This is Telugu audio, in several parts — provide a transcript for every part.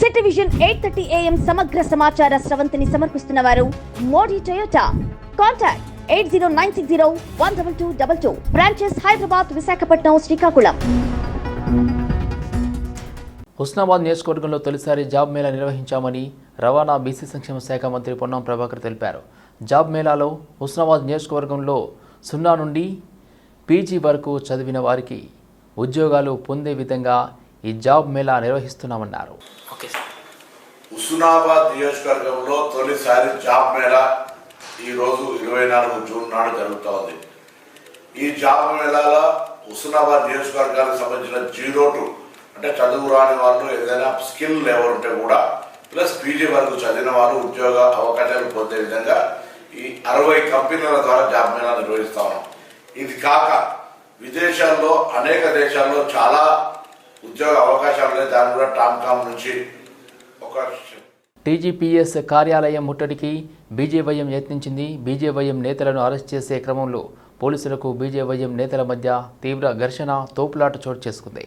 City vision eight thirty AM సమగ్ర సమాచార స్రవంతిని సమర్పిస్తున్న వారు Modi Toyota. Contact eight zero nine six zero one double two double two. Branches Hyderabad Visakhapatnam Srikakulam. Husnabad నియోజకవర్గంలో తొలిసారి జాబ్ మేళా నిర్వహించామని రవాణా బీసీ సంక్షేమ శాఖ మంత్రి పొన్నం ప్రభాకర్ తెలిపారు. జాబ్ మేళాలో హుస్నాబాద్ నియోజకవర్గంలో సున్నా నుండి పీజీ వరకు చదివిన వారికి ఉద్యోగాలు పొందే విధంగా ఈ జాబ్ మేళా నిర్వహిస్తున్నామన్నారు. హుస్నాబాద్ నియోజకవర్గంలో తొలిసారి జాబ్ మేళా ఈరోజు ఇరవై నాలుగు జూన్ నాడు జరుగుతోంది. ఈ జాబ్ మేళాలో హుస్నాబాద్ నియోజకవర్గానికి సంబంధించిన జీరో టు అంటే చదువు రాని వాళ్ళు ఏదైనా స్కిల్ ఎవరు ఉంటే కూడా ప్లస్ పీజీ వరకు చదివిన వాళ్ళు ఉద్యోగ అవకాశాలు పొందే విధంగా ఈ అరవై కంపెనీల ద్వారా జాబ్ మేళా నిర్వహిస్తా ఉన్నాం. ఇది కాక విదేశాల్లో అనేక దేశాల్లో చాలా ఉద్యోగ అవకాశాలు దాని కూడా టామ్కామ్ నుంచి ఒక టీజీపీఎస్ కార్యాలయం ముట్టడికి బీజేవైఎం యత్నించింది. బీజేవైఎం నేతలను అరెస్ట్ చేసే క్రమంలో పోలీసులకు బీజేవైఎం నేతల మధ్య తీవ్ర ఘర్షణ తోపులాట చోటు చేసుకుంది.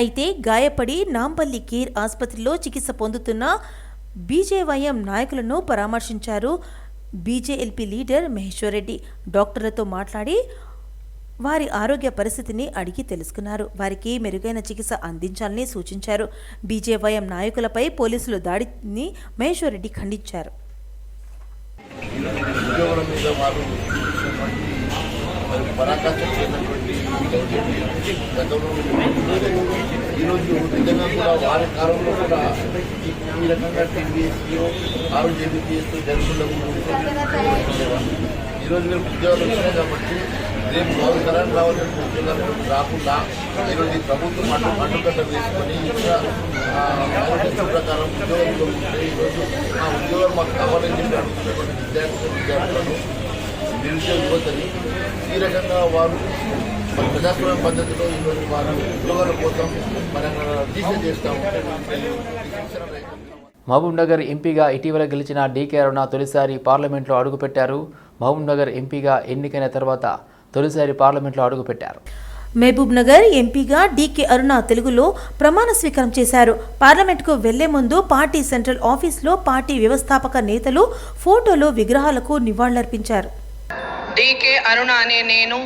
అయితే గాయపడి నాంపల్లి కేర్ ఆసుపత్రిలో చికిత్స పొందుతున్న బీజేవైఎం నాయకులను పరామర్శించారు బీజేఎల్పీ లీడర్ మహేశ్వర్ రెడ్డి. డాక్టర్లతో మాట్లాడి వారి ఆరోగ్య పరిస్థితిని అడిగి తెలుసుకున్నారు. వారికి మెరుగైన చికిత్స అందించాలని సూచించారు. బీజేవైఎం నాయకులపై పోలీసులు దాడిని మహేశ్వరరెడ్డి ఖండించారు. ఉద్యోగుల చేసినటువంటి గతంలో ఈరోజు నిజంగా కూడా వారి కాలంలో కూడా ఈ- రకంగా టీవీఎస్లో ఆరు జేబీపీఎస్తో జరుగుతుండేవాళ్ళు ఈరోజు మేము ఉద్యోగాలు వచ్చినాయి కాబట్టి రేపు వాళ్ళు తరాలు రావాల్సిన ఉద్యోగాలు రాకుండా ఈరోజు ఈ ప్రభుత్వం అడ్డు అడ్డుకట్ట వేసుకొని ఇంకా ప్రకారం ఉద్యోగంలో ఉంటే ఈరోజు ఆ ఉద్యోగాలు మాకు కావాలని చెప్పి అడుగుతున్నటువంటి విద్యార్థులు విద్యార్థులను నిరుద్యోగ యువతని ఈ రకంగా వారు మరి ప్రజాస్వామ్య పద్ధతిలో ఈరోజు వారు ఉద్యోగాల కోసం మరి దీక్ష చేస్తాము ఉంటే మహబూబ్ నగర్ ఎంపీగా ఇటీవల గెలిచిన డీకే అరుణ తొలిసారి పార్లమెంట్లో అడుగుపెట్టారు. మహబూబ్ నగర్ ఎంపీగా ఎన్నికైన తర్వాత తొలిసారి పార్లమెంట్లో అడుగుపెట్టారు మహబూబ్ నగర్ ఎంపీగా డీకే అరుణ తెలుగులో ప్రమాణ స్వీకారం చేశారు. పార్లమెంట్కు వెళ్ళే ముందు పార్టీ సెంట్రల్ ఆఫీస్లో పార్టీ వ్యవస్థాపక నేతలు ఫోటోలు విగ్రహాలకు నివాళులర్పించారు. డికే అరుణ అనే నేను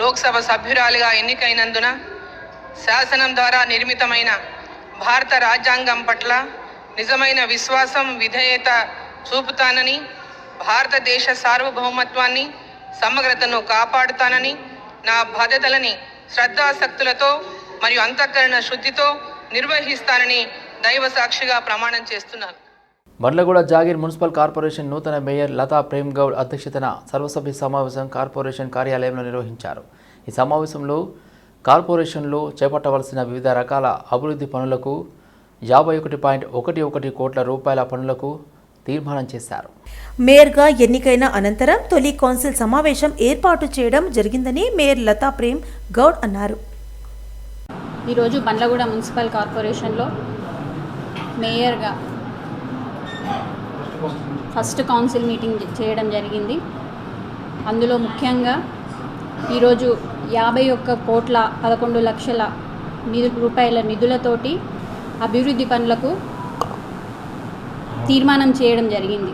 లోక్సభ సభ్యురాలిగా ఎన్నికైనందున శాసనం ద్వారా నిర్మితమైన భారత రాజ్యాంగం పట్ల నిజమైన విశ్వాసం విధేయత చూపుతానని భారతదేశ సార్వభౌమత్వాన్ని సమగ్రతను కాపాడుతానని నా బాధ్యతలని శ్రద్ధాసక్తులతో మరియు అంతఃకరణ శుద్ధితో నిర్వహిస్తానని దైవ సాక్షిగా ప్రమాణం చేస్తున్నాను. బండ్లగూడ జాగీర్ మున్సిపల్ కార్పొరేషన్ నూతన మేయర్ లతా ప్రేమ్ గౌడ్ అధ్యక్షతన సర్వసభ్య సమావేశం కార్పొరేషన్ కార్యాలయంలో నిర్వహించారు. ఈ సమావేశంలో కార్పొరేషన్లో చేపట్టవలసిన వివిధ రకాల అభివృద్ధి పనులకు యాభై ఒకటి పాయింట్ ఒకటి ఒకటి కోట్ల రూపాయల పనులకు తీర్మానం చేశారు. మేయర్గా ఎన్నికైన అనంతరం తొలి కౌన్సిల్ సమావేశం ఏర్పాటు చేయడం జరిగిందని మేయర్ లతా ప్రేమ్ గౌడ్ అన్నారు. ఈరోజు బండ్లగూడ మున్సిపల్ కార్పొరేషన్లో మేయర్గా ఫస్ట్ కౌన్సిల్ మీటింగ్ చేయడం జరిగింది. అందులో ముఖ్యంగా ఈరోజు యాభై ఒక్క కోట్ల పదకొండు లక్షల నిధు రూపాయల నిధులతోటి అభివృద్ధి పనులకు తీర్మానం చేయడం జరిగింది.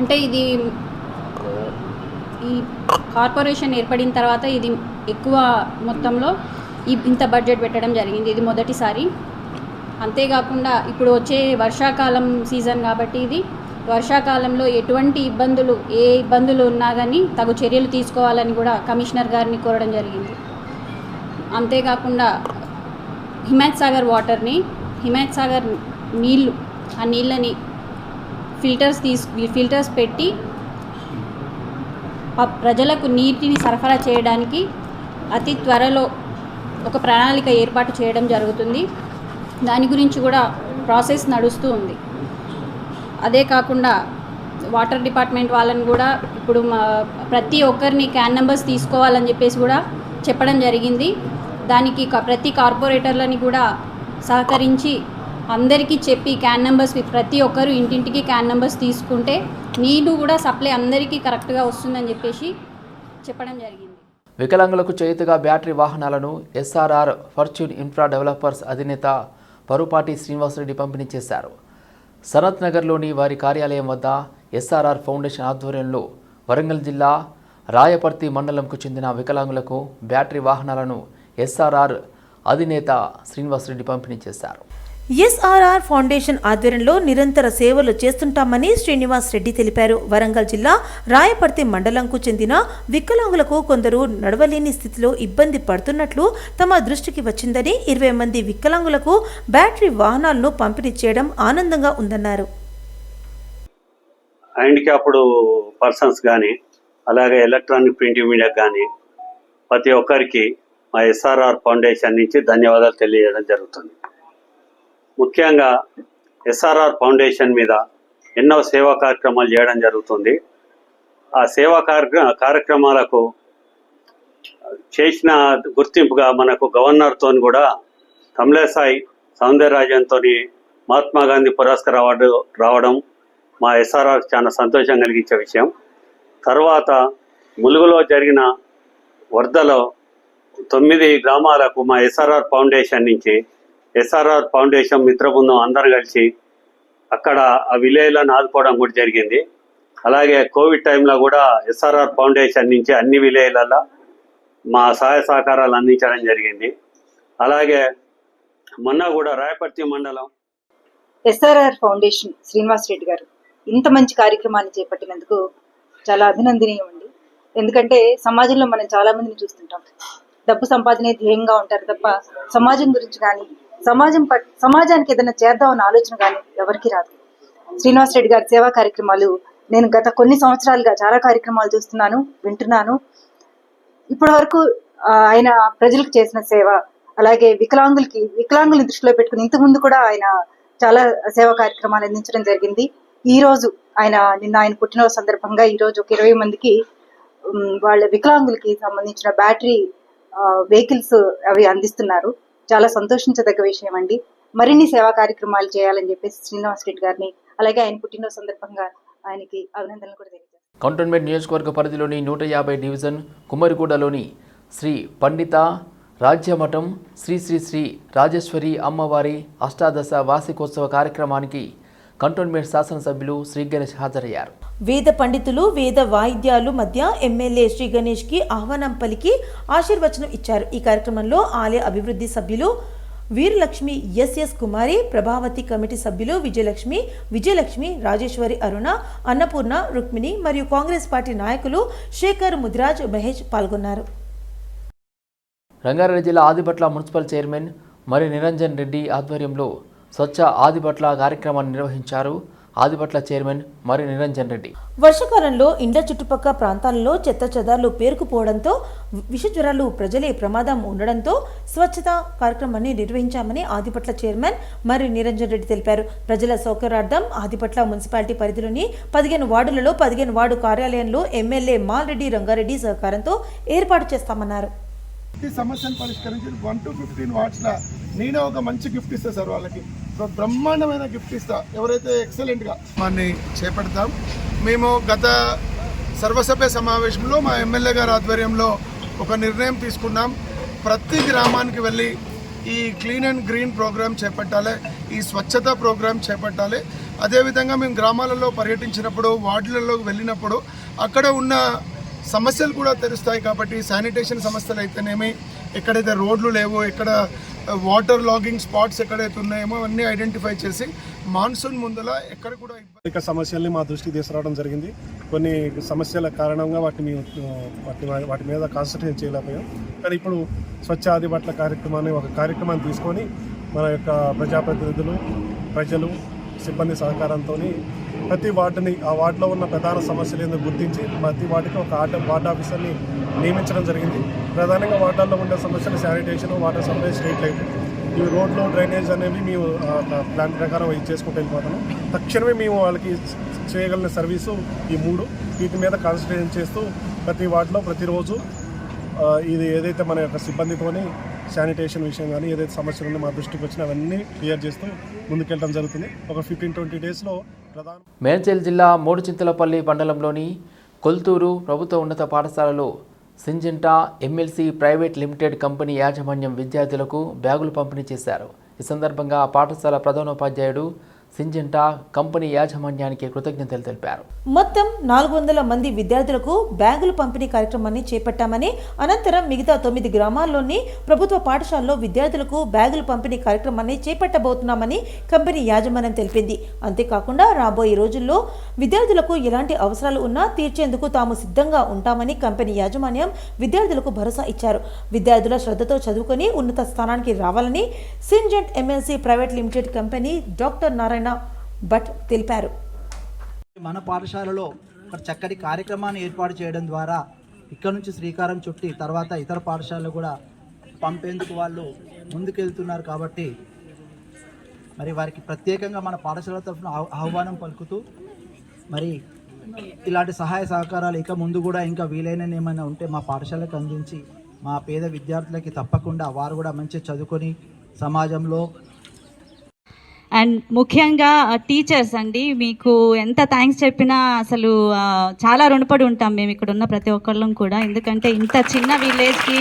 అంటే ఇది ఈ కార్పొరేషన్ ఏర్పడిన తర్వాత ఇది ఎక్కువ మొత్తంలో ఈ ఇంత బడ్జెట్ పెట్టడం జరిగింది. ఇది మొదటిసారి. అంతేకాకుండా ఇప్పుడు వచ్చే వర్షాకాలం సీజన్ కాబట్టి ఇది వర్షాకాలంలో ఎటువంటి ఇబ్బందులు ఏ ఇబ్బందులు ఉన్నా కానీ తగు చర్యలు తీసుకోవాలని కూడా కమిషనర్ గారిని కోరడం జరిగింది. అంతేకాకుండా హిమాయత్ సాగర్ వాటర్ని హిమాయత్ సాగర్ నీళ్ళు ఆ నీళ్ళని ఫిల్టర్స్ తీసు ఫిల్టర్స్ పెట్టి ప్రజలకు నీటిని సరఫరా చేయడానికి అతి త్వరలో ఒక ప్రణాళిక ఏర్పాటు చేయడం జరుగుతుంది. దాని గురించి కూడా ప్రాసెస్ నడుస్తూ ఉంది. అదే కాకుండా వాటర్ డిపార్ట్మెంట్ వాళ్ళని కూడా ఇప్పుడు మా ప్రతి ఒక్కరిని క్యాన్ నెంబర్స్ తీసుకోవాలని చెప్పేసి కూడా చెప్పడం జరిగింది. దానికి క- ప్రతి కార్పొరేటర్లని కూడా సహకరించి అందరికీ చెప్పి క్యాన్ నెంబర్స్ ప్రతి ఒక్కరు ఇంటింటికి క్యాన్ నెంబర్స్ తీసుకుంటే నీళ్ళు కూడా సప్లై అందరికీ కరెక్ట్గా వస్తుందని చెప్పేసి చెప్పడం జరిగింది. వికలాంగులకు చేతుగా బ్యాటరీ వాహనాలను ఎస్ఆర్ఆర్ ఫార్చ్యూన్ ఇన్ఫ్రా డెవలపర్స్ అధినేత పరుపాటి శ్రీనివాసరెడ్డి పంపిణీ చేశారు. సనత్ నగర్లోని వారి కార్యాలయం వద్ద ఎస్ఆర్ఆర్ ఫౌండేషన్ ఆధ్వర్యంలో వరంగల్ జిల్లా రాయపర్తి మండలంకు చెందిన వికలాంగులకు బ్యాటరీ వాహనాలను ఎస్ఆర్ఆర్ అధినేత శ్రీనివాసరెడ్డి పంపిణీ చేశారు. ఎస్ఆర్ఆర్ ఫౌండేషన్ ఆధ్వర్యంలో నిరంతర సేవలు చేస్తుంటామని శ్రీనివాస్ రెడ్డి తెలిపారు. వరంగల్ జిల్లా రాయపర్తి మండలంకు చెందిన వికలాంగులకు కొందరు నడవలేని స్థితిలో ఇబ్బంది పడుతున్నట్లు తమ దృష్టికి వచ్చిందని ఇరవై మంది వికలాంగులకు బ్యాటరీ వాహనాలను పంపిణీ చేయడం ఆనందంగా ఉందన్నారు. హ్యాండిక్యాప్డ్ పర్సన్స్ కానీ అలాగే ఎలక్ట్రానిక్ ప్రింట్ మీడియా కానీ ప్రతి ఒక్కరికి మా ఎస్ఆర్ఆర్ ఫౌండేషన్ నుంచి ధన్యవాదాలు తెలియజేయడం జరుగుతుంది. ముఖ్యంగా ఎస్ఆర్ఆర్ ఫౌండేషన్ మీద ఎన్నో సేవా కార్యక్రమాలు చేయడం జరుగుతుంది. ఆ సేవా కార్య కార్యక్రమాలకు చేసిన గుర్తింపుగా మనకు గవర్నర్తో కూడా కమలేసాయి సౌందరరాజన్తో మహాత్మా గాంధీ పురస్కార్ అవార్డు రావడం మా ఎస్ఆర్ఆర్ చాలా సంతోషం కలిగించే విషయం. తర్వాత ములుగులో జరిగిన వరదలో తొమ్మిది గ్రామాలకు మా ఎస్ఆర్ఆర్ ఫౌండేషన్ నుంచి ఎస్ఆర్ఆర్ ఫౌండేషన్ మిత్ర బృందం అందరు కలిసి అక్కడ ఆ విలేజ్లను ఆదుకోవడం కూడా జరిగింది. అలాగే కోవిడ్ టైంలో కూడా ఎస్ఆర్ఆర్ ఫౌండేషన్ నుంచి అన్ని విలేజ్లలో మా సహాయ సహకారాలు అందించడం జరిగింది. అలాగే మొన్న కూడా రాయపర్తి మండలం ఎస్ఆర్ఆర్ ఫౌండేషన్ శ్రీనివాస్ రెడ్డి గారు ఇంత మంచి కార్యక్రమాన్ని చేపట్టినందుకు చాలా అభినందనీయం అండి. ఎందుకంటే సమాజంలో మనం చాలా మందిని చూస్తుంటాం. డబ్బు సంపాదనే ధ్యేయంగా ఉంటారు తప్ప సమాజం గురించి కానీ సమాజం పట్ సమాజానికి ఏదైనా చేద్దామన్న ఆలోచన కానీ ఎవరికి రాదు. శ్రీనివాస్ రెడ్డి గారి సేవా కార్యక్రమాలు నేను గత కొన్ని సంవత్సరాలుగా చాలా కార్యక్రమాలు చూస్తున్నాను వింటున్నాను. ఇప్పటి వరకు ఆయన ప్రజలకు చేసిన సేవ అలాగే వికలాంగులకి వికలాంగుల్ని దృష్టిలో పెట్టుకుని ఇంతకుముందు కూడా ఆయన చాలా సేవా కార్యక్రమాలు అందించడం జరిగింది. ఈ రోజు ఆయన నిన్న ఆయన పుట్టినరోజు సందర్భంగా ఈ రోజు ఒక ఇరవై మందికి వాళ్ళ వికలాంగులకి సంబంధించిన బ్యాటరీ వెహికల్స్ అవి అందిస్తున్నారు. చాలా సంతోషించదగ్గ విషయం అండి. మరిన్ని సేవా కార్యక్రమాలు చేయాలని చెప్పేసి శ్రీనివాస్ రెడ్డి గారిని అలాగే ఆయన పుట్టినరోజు సందర్భంగా ఆయనకి అభినందనలు కూడా తెలియజేస్తాను. కంటోన్మెంట్ నియోజకవర్గ పరిధిలోని నూట యాభై డివిజన్ కుమ్మరిగూడలోని శ్రీ పండిత రాజ్యమఠం శ్రీ శ్రీ శ్రీ రాజేశ్వరి అమ్మవారి అష్టాదశ వార్షికోత్సవ కార్యక్రమానికి కంటోన్మెంట్ శాసనసభ్యులు శ్రీ గణేష్ హాజరయ్యారు. వేద పండితులు వేద వాయిద్యాలు మధ్య ఎమ్మెల్యే శ్రీ గణేష్కి ఆహ్వానం పలికి ఆశీర్వచనం ఇచ్చారు. ఈ కార్యక్రమంలో ఆలయ అభివృద్ధి సభ్యులు వీరలక్ష్మి ఎస్ఎస్ కుమారి ప్రభావతి కమిటీ సభ్యులు విజయలక్ష్మి విజయలక్ష్మి రాజేశ్వరి అరుణ అన్నపూర్ణ రుక్మిణి మరియు కాంగ్రెస్ పార్టీ నాయకులు శేఖర్ ముదిరాజ్ మహేష్ పాల్గొన్నారు. రంగారెడ్డి జిల్లా ఆదిపట్ల మున్సిపల్ చైర్మన్ మరి నిరంజన్ రెడ్డి ఆధ్వర్యంలో స్వచ్ఛ ఆదిపట్ల కార్యక్రమాన్ని నిర్వహించారు. ఆదిపట్ల చైర్మన్ మరి నిరంజన్ రెడ్డి. వర్షాకాలంలో ఇండ్ల చుట్టుపక్కల ప్రాంతాలలో చెత్త చెదార్లు పేరుకుపోవడంతో విష జ్వరాలు ప్రజలే ప్రమాదం ఉండడంతో స్వచ్ఛత కార్యక్రమాన్ని నిర్వహించామని ఆదిపట్ల చైర్మన్ మరి నిరంజన్ రెడ్డి తెలిపారు. ప్రజల సౌకర్యార్థం ఆదిపట్ల మున్సిపాలిటీ పరిధిలోని పదిహేను వార్డులలో పదిహేను వార్డు కార్యాలయంలో ఎమ్మెల్యే మాల్రెడ్డి రంగారెడ్డి సహకారంతో ఏర్పాటు చేస్తామన్నారు. ప్రతి సమస్యను పరిష్కరించి వన్ టు ఫిఫ్టీన్ వాట్స్ల నేనే ఒక మంచి గిఫ్ట్ ఇస్తా సార్ వాళ్ళకి. సో బ్రహ్మాండమైన గిఫ్ట్ ఇస్తా. ఎవరైతే ఎక్సలెంట్గా దాన్ని చేపడతాం. మేము గత సర్వసభ్య సమావేశంలో మా ఎమ్మెల్యే గారి ఆధ్వర్యంలో ఒక నిర్ణయం తీసుకున్నాం. ప్రతి గ్రామానికి వెళ్ళి ఈ క్లీన్ అండ్ గ్రీన్ ప్రోగ్రామ్ చేపట్టాలి. ఈ స్వచ్ఛత ప్రోగ్రామ్ చేపట్టాలి. అదేవిధంగా మేము గ్రామాలలో పర్యటించినప్పుడు వార్డులలో వెళ్ళినప్పుడు అక్కడ ఉన్న సమస్యలు కూడా తెరుస్తాయి కాబట్టి శానిటేషన్ సమస్యలు అయితేనేమి ఎక్కడైతే రోడ్లు లేవో ఎక్కడ వాటర్ లాగింగ్ స్పాట్స్ ఎక్కడైతే ఉన్నాయేమో అవన్నీ ఐడెంటిఫై చేసి మాన్సూన్ ముందల ఎక్కడ కూడా ఇబ్బంది సమస్యల్ని మా దృష్టికి తీసుకురావడం జరిగింది. కొన్ని సమస్యల కారణంగా వాటిని వాటి వాటి మీద కాన్సన్ట్రేట్ చేయలేకపోయాం. కానీ ఇప్పుడు స్వచ్ఛ ఆదిబట్ల కార్యక్రమాన్ని ఒక కార్యక్రమాన్ని తీసుకొని మన యొక్క ప్రజాప్రతినిధులు ప్రజలు సిబ్బంది సహకారంతో ప్రతి వార్డుని ఆ వార్డులో ఉన్న ప్రధాన సమస్యలు ఏందో గుర్తించి ప్రతి వాటికి ఒక ఆట వార్డ్ ఆఫీసర్ని నియమించడం జరిగింది. ప్రధానంగా వాటర్లో ఉండే సమస్యలు sanitation water supply street light. ఈ రోడ్లు డ్రైనేజ్ అనేవి మేము ప్లాన్ ప్రకారం ఇది చేసుకుంటూ వెళ్ళిపోతాము. తక్షణమే మేము వాళ్ళకి చేయగలిగిన సర్వీసు ఈ మూడు. వీటి మీద కాన్సన్ట్రేషన్ చేస్తూ ప్రతి వార్డులో ప్రతిరోజు ఇది ఏదైతే మన యొక్క సిబ్బందితోని శానిటేషన్ విషయం కానీ ఏదైతే సమస్యలు ఉన్నాయో మా దృష్టికి వచ్చినా అవన్నీ క్లియర్ చేస్తూ ముందుకెళ్ళడం జరుగుతుంది. ఒక ఫిఫ్టీన్ ట్వంటీ డేస్లో ప్రధాన మేడ్చల్ జిల్లా మూడుచింతలపల్లి మండలంలోని కొల్తూరు ప్రభుత్వ ఉన్నత పాఠశాలలో Syngenta MLC private limited company యాజమాన్యం విద్యార్థులకు బ్యాగులు పంపిణీ చేశారు. ఈ సందర్భంగా ఆ పాఠశాల ప్రధానోపాధ్యాయుడు సింజెంటా కంపెనీ యాజమాన్యానికి కృతజ్ఞతలు తెలిపారు. మొత్తం నాలుగు వందల మంది విద్యార్థులకు బ్యాగులు పంపిణీ కార్యక్రమాన్ని చేపట్టామని అనంతరం మిగతా తొమ్మిది గ్రామాల్లోని ప్రభుత్వ పాఠశాలలో విద్యార్థులకు బ్యాగులు పంపిణీ కార్యక్రమాన్ని చేపట్టబోతున్నామని కంపెనీ యాజమాన్యం తెలిపింది. అంతేకాకుండా రాబోయే రోజుల్లో విద్యార్థులకు ఎలాంటి అవసరాలు ఉన్నా తీర్చేందుకు తాము సిద్ధంగా ఉంటామని కంపెనీ యాజమాన్యం విద్యార్థులకు భరోసా ఇచ్చారు. విద్యార్థుల శ్రద్ధతో చదువుకొని ఉన్నత స్థానానికి రావాలని Syngenta MLC private limited company doctor Narayana Bhat తెలిపారు. మన పాఠశాలలో ఒక చక్కటి కార్యక్రమాన్ని ఏర్పాటు చేయడం ద్వారా ఇక్కడ నుంచి శ్రీకారం చుట్టి తర్వాత ఇతర పాఠశాలలు కూడా పంపేందుకు వాళ్ళు ముందుకెళ్తున్నారు కాబట్టి మరి వారికి ప్రత్యేకంగా మన పాఠశాల తరఫున ఆహ్వానం పలుకుతూ మరి ఇలాంటి సహాయ సహకారాలు ఇక ముందు కూడా ఇంకా వీలైన ఏమైనా ఉంటే మా పాఠశాలకు అందించి మా పేద విద్యార్థులకి తప్పకుండా వారు కూడా మంచిగా చదువుకొని సమాజంలో అండ్ ముఖ్యంగా టీచర్స్ అండి మీకు ఎంత థ్యాంక్స్ చెప్పినా అసలు చాలా రుణపడి ఉంటాం మేము ఇక్కడ ఉన్న ప్రతి ఒక్కళ్ళం కూడా. ఎందుకంటే ఇంత చిన్న విలేజ్కి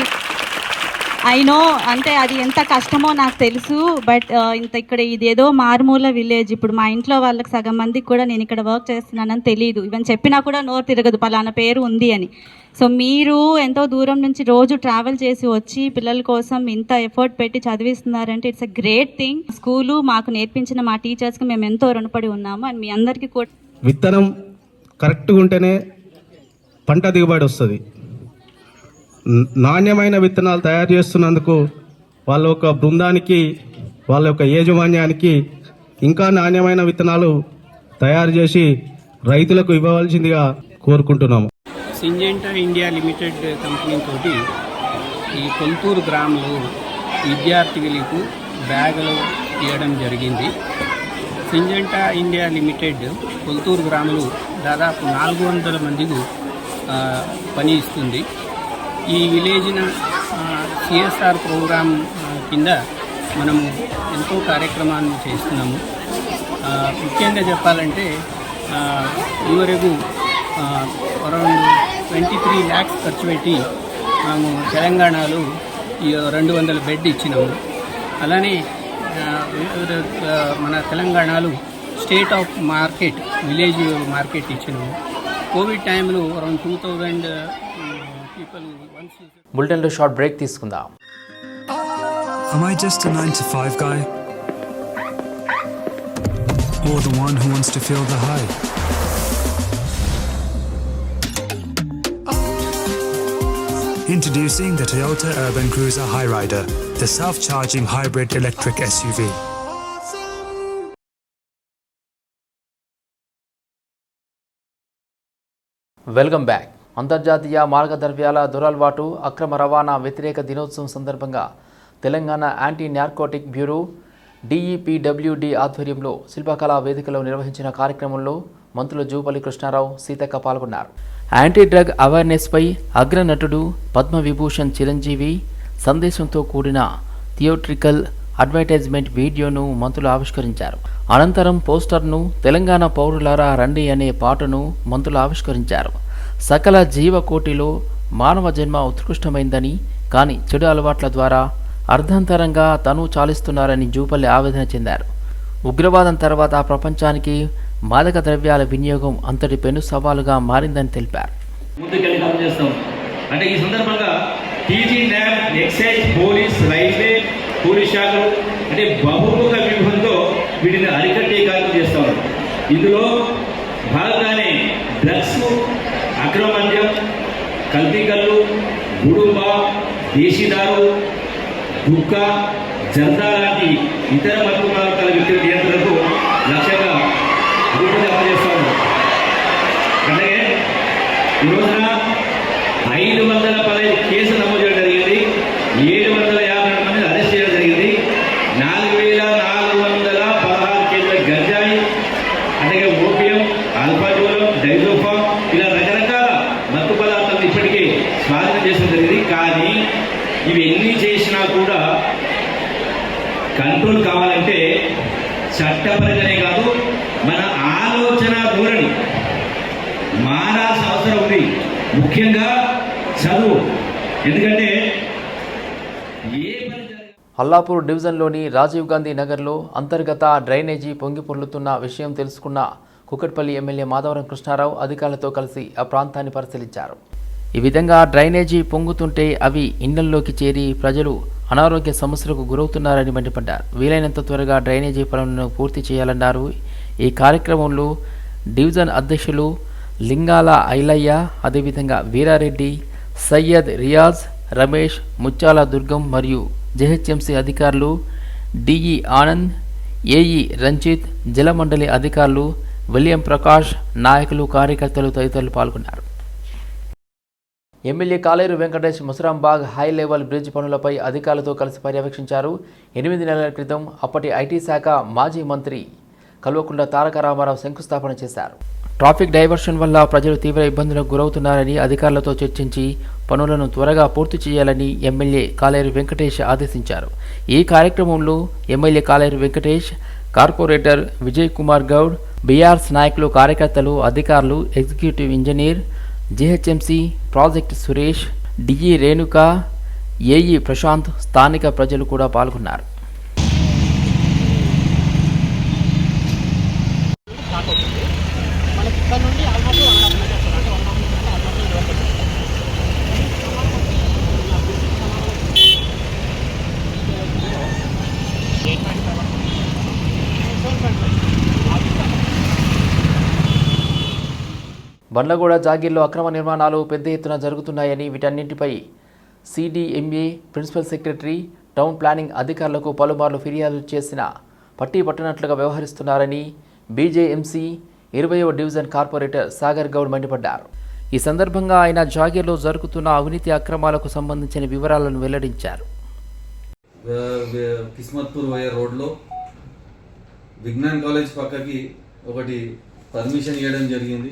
ఐనో అంటే అది ఎంత కష్టమో నాకు తెలుసు బట్ uh, ఇంత ఇక్కడ ఇదేదో మారుమూల విలేజ్ ఇప్పుడు మా ఇంట్లో వాళ్ళకి సగం మందికి కూడా నేను ఇక్కడ వర్క్ చేస్తున్నానని తెలియదు ఈవెన్ చెప్పినా కూడా నోరు తిరగదు పలానా పేరు ఉంది అని. సో మీరు ఎంతో దూరం నుంచి రోజు ట్రావెల్ చేసి వచ్చి పిల్లల కోసం ఇంత ఎఫర్ట్ పెట్టి చదివిస్తున్నారంటే it's a great thing school మాకు నేర్పించిన మా టీచర్స్కి మేము ఎంతో రుణపడి ఉన్నాము. అండ్ మీ అందరికీ కూడా విత్తనం కరెక్ట్గా ఉంటేనే పంట దిగుబడి వస్తుంది. నాణ్యమైన విత్తనాలు తయారు చేస్తున్నందుకు వాళ్ళ యొక్క బృందానికి వాళ్ళ యొక్క యాజమాన్యానికి ఇంకా నాణ్యమైన విత్తనాలు తయారు చేసి రైతులకు ఇవ్వవలసిందిగా కోరుకుంటున్నాము. సింజెంటా ఇండియా లిమిటెడ్ కంపెనీ తోటి ఈ కొల్తూరు గ్రామంలో విద్యార్థులకు బ్యాగులు ఇవ్వడం జరిగింది. సింజెంటా ఇండియా లిమిటెడ్ కొల్తూరు గ్రామంలో దాదాపు నాలుగు వందల మందికి పని ఇస్తుంది. ఈ విలేజ్న సిఎస్ఆర్ ప్రోగ్రాం కింద మనము ఎంతో కార్యక్రమాన్ని చేస్తున్నాము. ముఖ్యంగా చెప్పాలంటే ఆ, అరౌండ్ ట్వంటీ త్రీ ల్యాక్స్ ఖర్చు పెట్టి మేము తెలంగాణలో ఈ రెండు వందల బెడ్ ఇచ్చినాము. అలానే మన తెలంగాణలో state of market village market ఇచ్చినాము. కోవిడ్ టైంలో around two thousand people once బులెటిన్లో షార్ట్ బ్రేక్ తీసుకుందాం Am I just a 9 to 5 guy? Or the one who wants to feel the high? Introducing the Toyota Urban Cruiser Highrider, the self-charging hybrid electric SUV. Welcome back అంతర్జాతీయ మార్గద్రవ్యాల దురలవాటు అక్రమ రవాణా వ్యతిరేక దినోత్సవం సందర్భంగా Telangana anti narcotic bureau DEPWD ఆధ్వర్యంలో శిల్పకళా వేదికలో నిర్వహించిన కార్యక్రమంలో మంత్రులు జూపల్లి కృష్ణారావు సీతక్క పాల్గొన్నారు. యాంటీ డ్రగ్ అవేర్నెస్పై అగ్రనటుడు పద్మవిభూషణ్ చిరంజీవి సందేశంతో కూడిన థియోట్రికల్ అడ్వర్టైజ్మెంట్ వీడియోను మంత్రులు ఆవిష్కరించారు. అనంతరం పోస్టర్ను తెలంగాణ పౌరులారా రండి అనే పాటను మంత్రులు ఆవిష్కరించారు. సకల జీవకోటిలో మానవ జన్మ ఉత్కృష్టమైందని కానీ చెడు అలవాట్ల ద్వారా అర్ధంతరంగా తను చాలిస్తున్నారని జూపల్లి ఆవేదన చెందారు. ఉగ్రవాదం తర్వాత ప్రపంచానికి మాదక ద్రవ్యాల వినియోగం అంతటి పెను సవాలుగా మారిందని తెలిపారు. అంటే ఈ సందర్భంగా TG lab excise police railway police శాఖలు అంటే బహుముఖ వ్యూహంతో వీటిని అరికట్టే కార్యక్రమం చేస్తాం ఇందులో భాగంగానే డ్రగ్స్ అక్రమ మద్యం కల్తీ కళ్ళు గుడుంబ దేశీదారు గుక్క జంతా లాంటి ఇతర మత్తు పదార్థాల విక్రయ నియంత్రణకు లక్ష్యంగా రూపకల్పన చేస్తాము అలాగే ఈ రోజున ఐదు వందల పదహైదు కేసులు నమోదు చేయడం జరిగింది ఏడు వందల యాభై రెండు మందిని అరెస్ట్ చేయడం జరిగింది నాలుగు వేల నాలుగు వందల పదహారు కేసుల గంజాయి అలాగే ఓపియం ఆల్ఫాజోలం డైజోఫామ్ ఇలా రకరకాల మత్తు పదార్థాలను ఇప్పటికే స్వాధీనం చేయడం జరిగింది కానీ ఇవి ఎన్ని చేసినా కూడా కంట్రోల్ కావాలంటే చట్టపరంగానే కాదు మన ఆలోచన ధోరణి మారాల్సిన అవసరం ఉంది ముఖ్యంగా చదువు ఎందుకంటే ఏ పని అల్లాపూర్ డివిజన్లోని రాజీవ్ గాంధీ నగర్లో అంతర్గత డ్రైనేజీ పొంగి పొర్లుతున్న విషయం తెలుసుకున్న కుకట్పల్లి ఎమ్మెల్యే మాధవరం కృష్ణారావు అధికారులతో కలిసి ఆ ప్రాంతాన్ని పరిశీలించారు. ఈ విధంగా డ్రైనేజీ పొంగుతుంటే అవి ఇళ్ళల్లోకి చేరి ప్రజలు అనారోగ్య సమస్యలకు గురవుతున్నారని మండిపడ్డారు. వీలైనంత త్వరగా డ్రైనేజీ పనులను పూర్తి చేయాలన్నారు. ఈ కార్యక్రమంలో డివిజన్ అధ్యక్షులు లింగాల ఐలయ్య అదేవిధంగా వీరారెడ్డి సయ్యద్ రియాజ్ రమేష్ ముచ్చాల దుర్గం మరియు జెహెచ్ఎంసీ అధికారులు డిఈ ఆనంద్ ఏఈ రంజిత్ జలమండలి అధికారులు విలియం ప్రకాష్ నాయకులు కార్యకర్తలు తదితరులు పాల్గొన్నారు. MLA Kaleru Venkatesh Musarambagh high level bridge పనులపై అధికారులతో కలిసి పర్యవేక్షించారు. ఎనిమిది నెలల క్రితం అప్పటి ఐటీ శాఖ మాజీ మంత్రి కల్వకుంట్ల తారక రామారావు శంకుస్థాపన చేశారు. ట్రాఫిక్ డైవర్షన్ వల్ల ప్రజలు తీవ్ర ఇబ్బందులకు గురవుతున్నారని అధికారులతో చర్చించి పనులను త్వరగా పూర్తి చేయాలని ఎమ్మెల్యే కాలేరు వెంకటేష్ ఆదేశించారు. ఈ కార్యక్రమంలో MLA Kaleru Venkatesh corporator Vijay Kumar Goud BRS నాయకులు కార్యకర్తలు అధికారులు executive engineer GHMC project Suresh DE Renuka AE Prashanth స్థానిక ప్రజలు కూడా పాల్గొన్నారు. బండ్లగూడ జాగీర్లో అక్రమ నిర్మాణాలు పెద్ద ఎత్తున జరుగుతున్నాయని వీటన్నింటిపై CDMA principal secretary town planning అధికారులకు పలుమార్లు ఫిర్యాదు చేసిన పట్టి పట్టనట్లుగా వ్యవహరిస్తున్నారని బీజేఎంసీ ఇరవయవ డివిజన్ కార్పొరేటర్ సాగర్ గౌడ్ మండిపడ్డారు. ఈ సందర్భంగా ఆయన జాగీర్లో జరుగుతున్న అవినీతి అక్రమాలకు సంబంధించిన వివరాలను వెల్లడించారు. కిస్మత్పూర్ పోయే రోడ్లో విజ్ఞాన్ కాలేజ్ పక్కకి ఒకటి పర్మిషన్ ఇవ్వడం జరిగింది.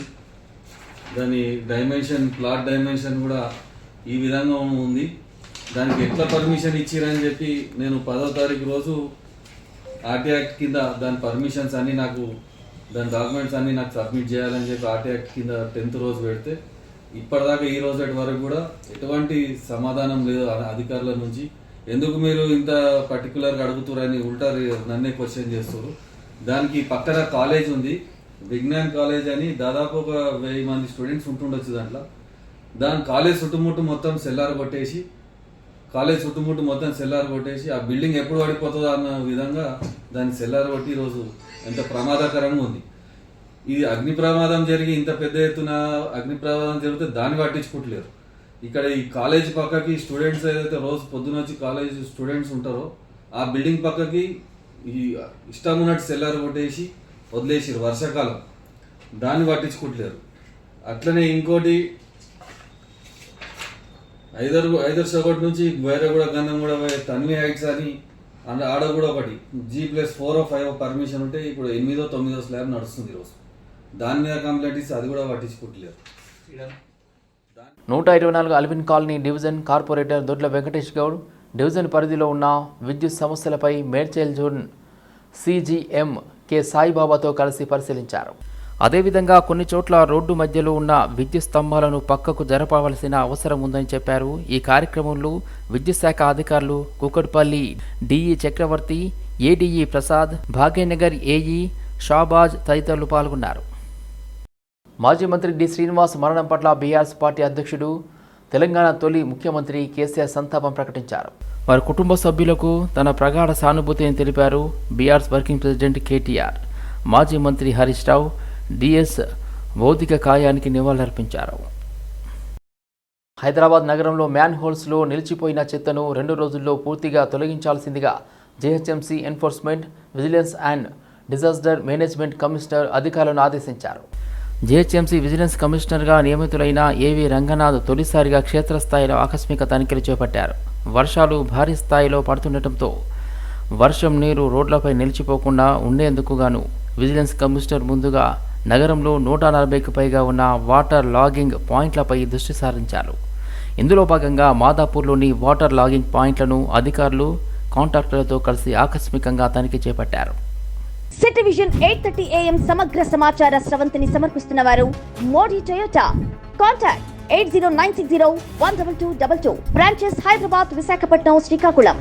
దాని డైమెన్షన్ ప్లాట్ డైమెన్షన్ కూడా ఈ విధంగా ఉంది. దానికి ఎట్లా పర్మిషన్ ఇచ్చిరని చెప్పి నేను పదో తారీఖు రోజు ఆర్టీ యాక్ట్ కింద దాని పర్మిషన్స్ అన్నీ నాకు దాని డాక్యుమెంట్స్ అన్నీ నాకు సబ్మిట్ చేయాలని చెప్పి ఆర్టీ యాక్ట్ కింద టెన్త్ రోజు పెడితే ఇప్పటిదాకా ఈ రోజు వరకు కూడా ఎటువంటి సమాధానం లేదు అధికారుల నుంచి. ఎందుకు మీరు ఇంత పర్టికులర్గా అడుగుతారని ఉల్టా నన్నే క్వశ్చన్ చేస్తారు దానికి పక్కన కాలేజ్ ఉంది. విజ్ఞాన్ కాలేజ్ అని దాదాపు ఒక వెయ్యి మంది స్టూడెంట్స్ ఉంటుండొచ్చు దాంట్లో. దాని కాలేజ్ చుట్టుముట్టు మొత్తం సెల్లార్ కొట్టేసి కాలేజ్ చుట్టుముట్టు మొత్తం సెల్లార్ కొట్టేసి ఆ బిల్డింగ్ ఎప్పుడు పడిపోతుందో అన్న విధంగా దాన్ని సెల్లార్ కొట్టి ఈరోజు ఎంత ప్రమాదకరంగా ఉంది. ఇది అగ్ని ప్రమాదం జరిగి ఇంత పెద్ద ఎత్తున అగ్ని ప్రమాదం జరిగితే దాన్ని పట్టించుకుంటలేరు ఇక్కడ ఈ కాలేజ్ పక్కకి స్టూడెంట్స్ ఏదైతే రోజు పొద్దున వచ్చి కాలేజ్ స్టూడెంట్స్ ఉంటారో ఆ బిల్డింగ్ పక్కకి ఈ ఇష్టం ఉన్నట్టు సెల్లార్ కొట్టేసి వదిలేసిరు వర్షాకాలం. దాన్ని పట్టించుకుంటలేరు. అట్లనే ఇంకోటి ఐదర్ ఐదర్ ఒకటి నుంచి వేరే కూడా గంధం కూడా తన్వి హైట్స్ అని అండ్ ఆడ కూడా ఒకటి. G plus four or five permission ఉంటే ఇప్పుడు ఎనిమిదో తొమ్మిదో స్లాబ్ నడుస్తుంది ఈరోజు. దాని మీద కంప్లైంట్ ఇస్తే అది కూడా పట్టించుకుంటలేరు. నూట ఇరవై నాలుగు Alvin colony division corporator Dodla Venkatesh Goud division పరిధిలో ఉన్న విద్యుత్ సమస్యలపై మేడ్చల్ జోన్ సిజిఎం కె సాయిబాబాతో కలిసి పరిశీలించారు. అదేవిధంగా కొన్ని చోట్ల రోడ్డు మధ్యలో ఉన్న విద్యుత్ స్తంభాలను పక్కకు జరపవలసిన అవసరం ఉందని చెప్పారు. ఈ కార్యక్రమంలో విద్యుత్ శాఖ అధికారులు Kukatpally DE Chakravarthi ADE Prasad Bhagyanagar AE Shahbaz తదితరులు పాల్గొన్నారు. మాజీ మంత్రి డి. శ్రీనివాస్ మరణం పట్ల బీఆర్ఎస్ పార్టీ అధ్యక్షుడు తెలంగాణ తొలి ముఖ్యమంత్రి కేసీఆర్ సంతాపం ప్రకటించారు. వారి కుటుంబ సభ్యులకు తన ప్రగాఢ సానుభూతిని తెలిపారు బీఆర్ఎస్ వర్కింగ్ ప్రెసిడెంట్ కేటీఆర్. మాజీ మంత్రి హరీష్ రావు డిఎస్ భౌతిక కాయానికి నివాళులర్పించారు. హైదరాబాద్ నగరంలో మ్యాన్ హోల్స్లో నిలిచిపోయిన చెత్తను రెండు రోజుల్లో పూర్తిగా తొలగించాల్సిందిగా GHMC enforcement vigilance and disaster management commissioner అధికారులను ఆదేశించారు. జీహెచ్ఎంసీ విజిలెన్స్ కమిషనర్గా నియమితులైన ఏవి రంగనాథ్ తొలిసారిగా క్షేత్రస్థాయిలో ఆకస్మిక తనిఖీలు చేపట్టారు. వర్షాలు భారీ స్థాయిలో పడుతుండటంతో వర్షం నీరు రోడ్లపై నిలిచిపోకుండా ఉండేందుకు గాను విజిలెన్స్ కమిషనర్ ముందుగా నగరంలో నూట నలభైకి పైగా ఉన్న వాటర్ లాగింగ్ పాయింట్లపై దృష్టి సారించారు. ఇందులో భాగంగా మాదాపూర్లోని వాటర్ లాగింగ్ పాయింట్లను అధికారులు కాంట్రాక్టర్లతో కలిసి ఆకస్మికంగా తనిఖీ చేపట్టారు. City vision eight thirty AM సమగ్ర సమాచార స్రవంతిని సమర్పిస్తున్న వారు Modi Toyota. Contact. Eight zero nine six zero one double two double two. Branches Hyderabad Visakhapatnam Srikakulam.